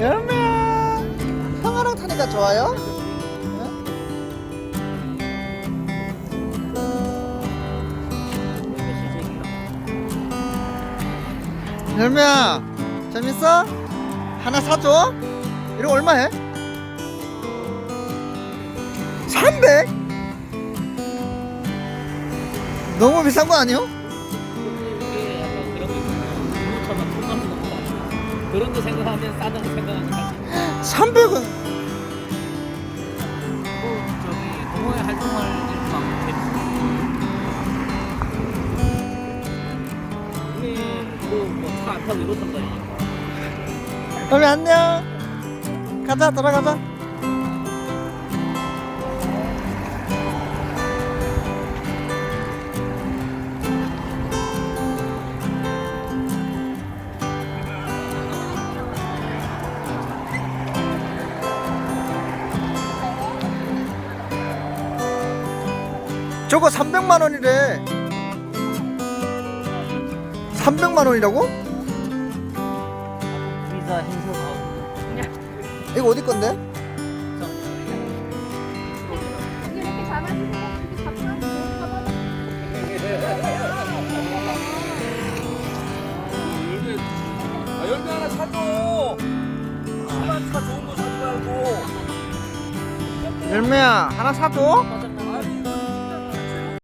열매야. 형아랑 타니까 좋아요? 응? 열매야, 재밌어? 하나 사줘? 이거 얼마 해? 너무 비싼 거 아니요? 이게 약간 그런 거 있잖아요. 부모처럼 돈 같은 거 많아. 그런 거 생각하면 싸다고 같아. 300은 또 저기 동호회 활동할 일만 재밌어. 우리 뭐차안 타고 이로 탄다니까. 그럼 안녕 가자 돌아가자 저거 300만 원이래 300만 원이라고? 비자. 이거 어디 건데? 이렇게 잡아주세요. 이렇게 잡아주세요. 잡아주세요. 아, 열매 하나 사줘. 스마트가 좋은 거 사지 말고. 열매야 하나 사줘?